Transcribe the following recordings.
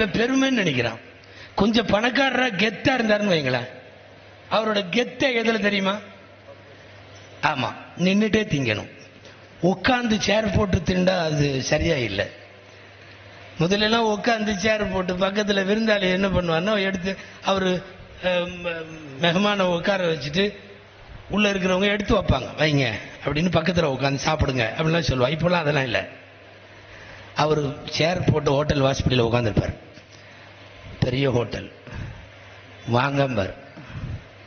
இப்ப பெருமைன்னு நினைக்கிறான். கொஞ்சம் பணக்காரரா கெத்தா இருந்தாருன்னு வைங்களேன். அவரோட கெத்தை எதுல தெரியுமா? ஆமா நின்னுட்டே திங்கணும். உட்காந்து சேர் போட்டு திண்டா அது சரியா இல்லை. முதல்ல எல்லாம் உட்காந்து சேர் போட்டு பக்கத்துல விருந்தாளி என்ன பண்ணுவாருன்னா எடுத்து அவரு ம- மெஹமான உட்கார வச்சுட்டு உள்ள இருக்கிறவங்க எடுத்து வைப்பாங்க. வைங்க அப்படின்னு பக்கத்துல உட்காந்து சாப்பிடுங்க அப்படிலாம் சொல்லுவா இப்போல்லாம் அதெல்லாம் இல்லை. அவர் சேர் போட்டு ஹோட்டல் வாசப்படியில் உட்காந்துருப்பார் பெரிய ஹோட்டல். வாங்கம்பர்.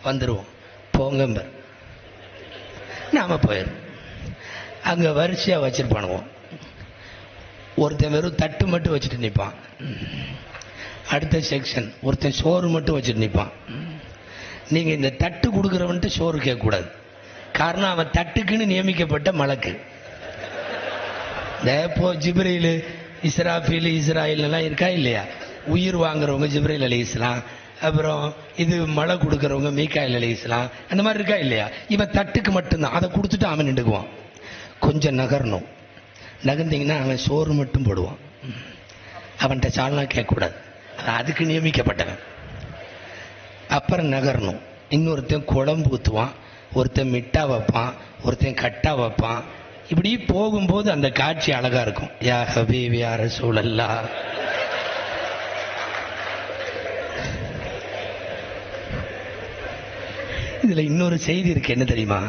வந்துடுவோம் போங்கம்பர். நாம போயிடும் அங்கே வரிசையாக வச்சிருப்பானுவோம் ஒருத்தன் வெறும் தட்டு மட்டும் வச்சுட்டு நிற்பான் அடுத்த செக்ஷன் ஒருத்தன் சோறு மட்டும் வச்சுட்டு நிற்பான் நீங்கள் இந்த தட்டு கொடுக்குறவன்ட்டு சோறு கேட்கக்கூடாது. காரணம் அவன் தட்டுக்குன்னு நியமிக்கப்பட்ட மலக்கு. இந்த இப்போ ஜிப்ரீல் இஸ்ராஃபீல் இஸ்ராயில் எல்லாம் இருக்கா இல்லையா? உயிர் வாங்குறவங்க ஜிப்ரீல் அலி இஸ்லாம் அப்புறம் இது மழை கொடுக்குறவங்க மீக்காயில் அலி இஸ்லாம் அந்த மாதிரி இருக்கா இல்லையா? இவன் தட்டுக்கு மட்டும்தான். அதை கொடுத்துட்டு அவன் நின்றுக்குவான். கொஞ்சம் நகரணும். நகர்ந்தீங்கன்னா அவன் சோறு மட்டும் போடுவான். அவன்கிட்ட சால்லாம் கேட்கக்கூடாது. அதுக்கு நியமிக்கப்பட்டவன். அப்புறம் நகரணும். இன்னொருத்தன் குழம்பு ஊற்றுவான் ஒருத்தன் மிட்டா வைப்பான் ஒருத்தன் கட்டா வைப்பான். இப்படி போகும்போது அந்த காட்சி அழகாக இருக்கும். யா ஹபீப் யார சூழல்லா இதுல இன்னொரு செய்தி இருக்கு என்ன தெரியுமா?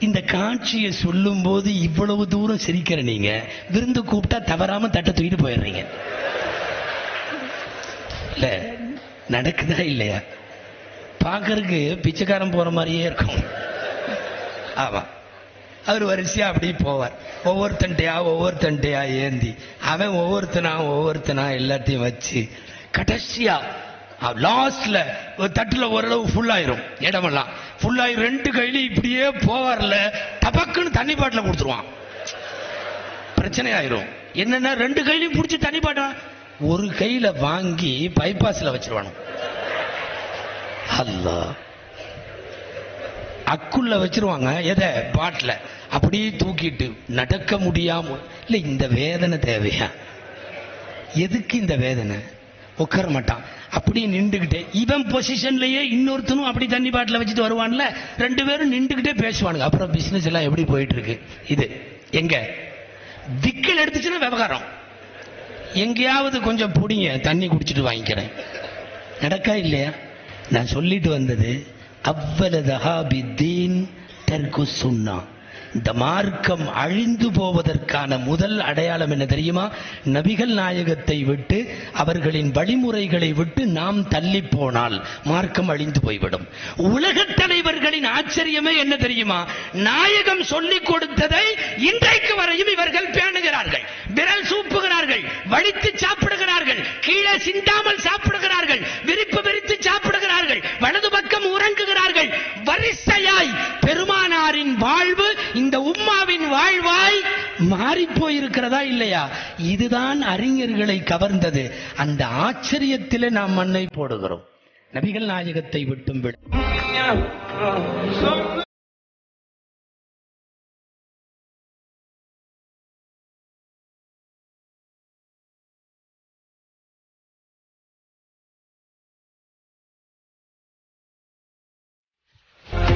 இந்த காட்சியை சொல்லும்போது இவ்வளவு தூரம் சிரிக்கிற நீங்க விருந்து கூப்பிட்டா தவறாம தட்டை தூக்கிட்டு போயிடுறீங்க. இல்ல நடக்குதா இல்லையா? பார்க்கறதுக்கு பிச்சைக்காரன் போற மாதிரியே இருக்கும். ஆமா. அவர் வரிசையா அப்படி போவார். ஒவ்வொருத்தன்ட்டையா ஒவ்வொருத்தன்ட்டையா ஏந்தி அவன் ஒவ்வொருத்தனா ஒவ்வொருத்தனா எல்லாத்தையும் வச்சு கடைசியா லாஸ்ட்ல ஒரு தட்டுல ஓரளவு ஃபுல் ஆயிரும் இடமெல்லாம். ஃபுல் ஆகி ரெண்டு கையில இப்படியே போவார்ல டபக்குன்னு தண்ணி பாட்டில கொடுத்துருவான். பிரச்சனை ஆயிரும் என்னன்னா ரெண்டு கையிலையும் பிடிச்சி தண்ணி பாட்டம் ஒரு கையில வாங்கி பைபாஸ்ல வச்சிருவானு. அல்லா. அக்குள்ள வச்சிருவாங்க எதை? பாட்டில. அப்படியே தூக்கிட்டு நடக்க முடியாம இல்ல இந்த வேதனை தேவையா? எதுக்கு இந்த வேதனை? உட்கார மாட்டான். அப்படியே நின்றுகிட்டே. இவன் பொசிஷன்லயே இன்னொருத்தனும் அப்படி தண்ணி பாட்டில் வச்சுட்டு வருவான்ல ரெண்டு பேரும் நின்றுகிட்டே பேசுவானுங்க. அப்புறம் பிசினஸ் எல்லாம் எப்படி போயிட்டு இருக்கு இது எங்க? திக்கல் எடுத்துச்சுன்னா விவகாரம். எங்கேயாவது கொஞ்சம் பிடிங்க தண்ணி குடிச்சிட்டு வாங்கிக்கிறேன். நடக்கா இல்லையா? நான் சொல்லிட்டு வந்தது அவ்வளதஹா பித்தீன் தெற்கு சுண்ணா இந்த மார்க்கம் அழிந்து போவதற்கான முதல் அடையாளம் என்ன தெரியுமா? நபிகள் நாயகத்தை விட்டு அவர்களின் வழிமுறைகளை விட்டு நாம் தள்ளி போனால் மார்க்கம் அழிந்து போய்விடும். உலக தலைவர்களின் ஆச்சரியமே என்ன தெரியுமா? நாயகம் சொல்லிக் கொடுத்ததை இன்றைக்கு வரையும் இவர்கள் பேணுகிறார்கள். விரல் சூப்புகிறார்கள் வலித்து சாப்பிடுகிறார்கள் கீழே சிந்தாமல் சாப்பிடுகிறார்கள் விரிப்பு விரித்து சாப்பிடுகிறார்கள் வலது பக்கம் உறங்குகிறார்கள். வரிசையாய் பெருமானாரின் வாழ்வு மாறி போயிருக்கிறதா இல்லையா? இதுதான் அறிஞர்களை கவர்ந்தது. அந்த ஆச்சரியத்திலே நாம் மண்ணை போடுகிறோம். நபிகள் நாயகத்தை விட்டும் விட.